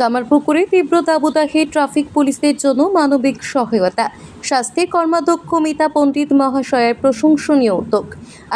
কামারপুকুরে তীব্র দাবদাহে ট্রাফিক পুলিশের জন্য মানবিক সহায়তা। স্বাস্থ্যের কর্মাধ্যক্ষ মিতা পণ্ডিত মহাশয়ের প্রশংসনীয় উদ্যোগ।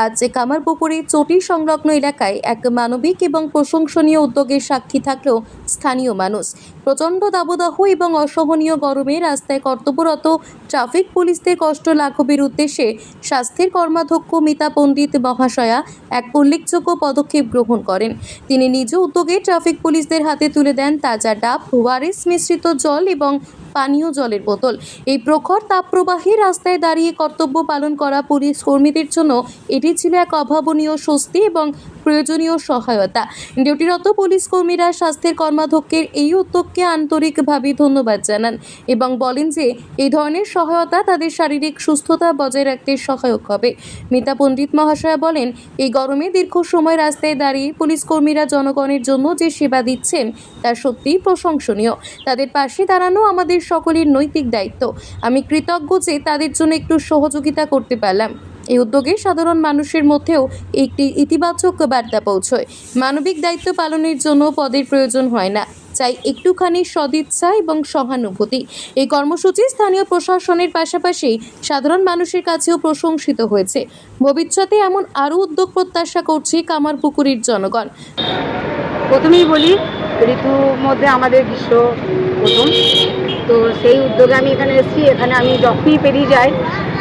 আজ কামারপুকুরে চটি সংলগ্ন এলাকায় এক মানবিক এবং প্রশংসনীয় উদ্যোগের সাক্ষী থাকলেও স্থানীয় মানুষ। প্রচণ্ড দাবদাহ এবং অসহনীয় গরমে রাস্তায় কর্তব্যরত ট্রাফিক পুলিশদের কষ্ট লাঘবের উদ্দেশ্যে স্বাস্থ্যের কর্মাধ্যক্ষ মিতা পণ্ডিত মহাশয়া এক উল্লেখযোগ্য পদক্ষেপ গ্রহণ করেন। তিনি নিজ উদ্যোগে ট্রাফিক পুলিশদের হাতে তুলে দেন তাজা ডাব ওয়ারেস মিশ্রিত জল এবং পানীয় জলের বোতল। এই প্রখর তাপপ্রবাহে রাস্তায় দাঁড়িয়ে কর্তব্য পালন করা পুলিশ কর্মীদের জন্য এটি ছিল এক অভাবনীয় স্বস্তি এবং প্রয়োজনীয় সহায়তা। ডিউটিরত পুলিশ কর্মীরা স্বাস্থ্যের কর্মাধ্যক্ষের এই উদ্যোগকে আন্তরিকভাবে ধন্যবাদ জানান এবং বলেন যে, এই ধরনের সহায়তা তাদের শারীরিক সুস্থতা বজায় রাখতে সহায়ক হবে। মিতা পণ্ডিত মহাশয়া বলেন, এই গরমে দীর্ঘ সময় রাস্তায় দাঁড়িয়ে পুলিশ কর্মীরা জনগণের জন্য যে সেবা দিচ্ছেন, তা সত্যিই প্রশংসনীয়। তাদের পাশে দাঁড়ানো আমাদের সকলের নৈতিক দায়িত্ব। আমি কৃতজ্ঞ যে তাদের জন্য একটু সহযোগিতা করতে পারলাম। এই উদ্যোগে সাধারণ মানুষের মধ্যেও একটি ইতিবাচক বার্তা পৌঁছয়। মানবিক দায়িত্ব পালনের জন্য পদের প্রয়োজন হয় না, চাই একটুখানি সদিচ্ছা এবং সহানুভূতি। এই কর্মসূচি স্থানীয় প্রশাসনের পাশাপাশি সাধারণ মানুষের কাছেও প্রশংসিত হয়েছে। ভবিষ্যতে এমন আরও উদ্যোগ প্রত্যাশা করছে কামারপুকুরের জনগণ। প্রথমেই বলি, ঋতুর মধ্যে আমাদের গ্রীষ্ম প্রথম। তো সেই উদ্যোগে আমি এখানে এসেছি। এখানে আমি যখনই পেরিয়ে যাই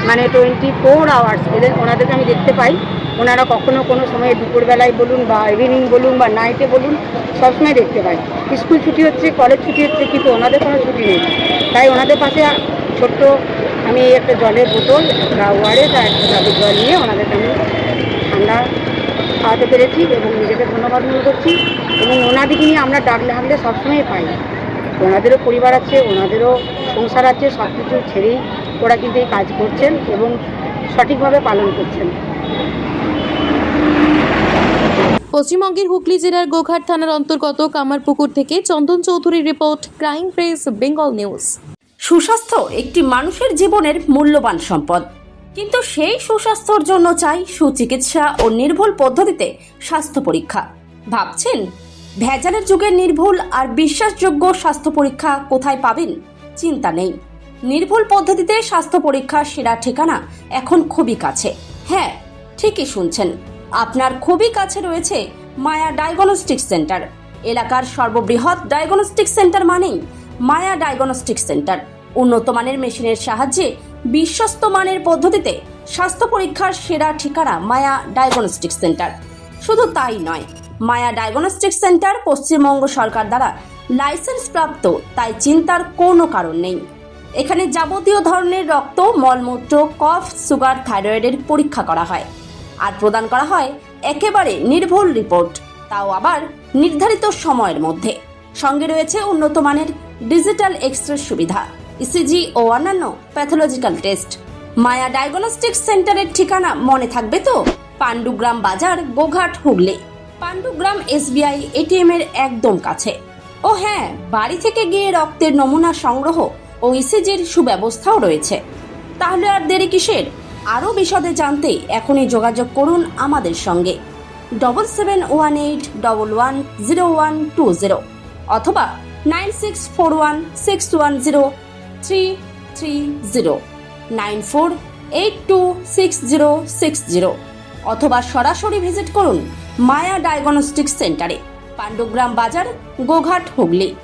মানে টোয়েন্টি ফোর আওয়ার্স এদের, ওনাদেরকে আমি দেখতে পাই। ওনারা কখনো কোনো সময় দুপুরবেলায় বলুন বা ইভিনিং বলুন বা নাইটে বলুন, সবসময় দেখতে পাই। স্কুল ছুটি হচ্ছে কলেজ ছুটি হচ্ছে, কিন্তু ওনাদের কোনো ছুটি নেই। তাই ওনাদের পাশে ছোট্ট আমি একটা জলের বোতল, একটা ওয়ারেস আর একটা জাদুর জল নিয়ে ওনাদেরকে আমি ঠান্ডা খাওয়াতে পেরেছি এবং নিজেকে ধন্যবাদ মনে করছি। এবং ওনাদিকে নিয়ে আমরা ডাকলে হাঁকলে সবসময় পাই। ওনাদেরও পরিবার আছে ওনাদেরও সংসার আছে সব কিছু ছেড়েই ওরা কিন্তু এই কাজ করছেন এবং সঠিকভাবে পালন করছেন। পশ্চিমবঙ্গের হুগলি জেলার গোঘাট থানার অন্তর্গত কামারপুকুর থেকে চন্দন চৌধুরীর report crime press Bengal news. সুস্বাস্থ্য একটি মানুষের জীবনের মূল্যবান সম্পদ। কিন্তু সেই সুস্বাস্থ্যর জন্য চাই সুচিকিৎসা ও নির্ভুল পদ্ধতিতে স্বাস্থ্য পরীক্ষা। ভাবছেন ভেজালের যুগের নির্ভুল আর বিশ্বাসযোগ্য স্বাস্থ্য পরীক্ষা কোথায় পাবেন? চিন্তা নেই। নির্ভুল পদ্ধতিতে স্বাস্থ্য পরীক্ষার সেরা ঠিকানা এখন খুবই কাছে। হ্যাঁ ঠিকই শুনছেন। আপনার খুবই কাছে রয়েছে মায়া ডায়াগনস্টিক সেন্টার। এলাকার সর্ববৃহৎ ডায়াগনস্টিক সেন্টার মানেই মায়া ডায়াগনস্টিক সেন্টার। উন্নত মানের মেশিনের সাহায্যে বিশ্বস্ত মানের পদ্ধতিতে স্বাস্থ্য পরীক্ষার সেরা ঠিকানা মায়া ডায়াগনস্টিক সেন্টার। শুধু তাই নয় মায়া ডায়াগনস্টিক সেন্টার পশ্চিমবঙ্গ সরকার দ্বারা লাইসেন্স প্রাপ্ত, তাই চিন্তার কোনো কারণ নেই। এখানে যাবতীয় ধরনের রক্ত, মলমূত্র, কফ, সুগার, থাইরয়েডের পরীক্ষা করা হয়। আর প্রদান করা হয় একেবারে নির্ভুল রিপোর্ট, তাও আবার নির্ধারিত সময়ের মধ্যে। সঙ্গে রয়েছে উন্নত মানের ডিজিটাল এক্স রে সুবিধা, ইসিজি ও অন্যান্য প্যাথোলজিক্যাল টেস্ট। মায়া ডায়াগনস্টিক সেন্টারের ঠিকানা মনে থাকবে তো? পাণ্ডুগ্রাম বাজার, গোঘাট, হুগলি। পাণ্ডুগ্রাম এসবিআই এটিএম এর একদম কাছে। ও হ্যাঁ বাড়ি থেকে গিয়ে রক্তের নমুনা সংগ্রহ ও ইসিজির সুব্যবস্থাও রয়েছে। তাহলে আর দেরি কিসের? আরও বিশদে জানতে এখনই যোগাযোগ করুন আমাদের সঙ্গে। Double seven one eight double one zero one two zero অথবা nine six four one six one zero three three zero nine four eight two six zero six zero অথবা সরাসরি ভিজিট করুন মায়া ডায়াগনস্টিক সেন্টারে, পাণ্ডুগ্রাম বাজার, গোঘাট, হুগলি।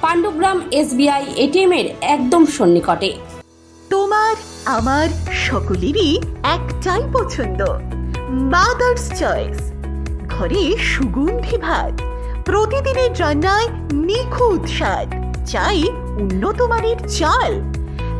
পাণ্ডুগ্রাম এসবিআই এটিএম এর একদম সন্নিকটে। তোমার, আমার সকলেরই একটাই পছন্দ মাদার্স চয়েস ঘরে সুগন্ধি ভাত, প্রতিদিনের রান্নায় নিখুঁত স্বাদ, চাই উন্নত মানের চাল।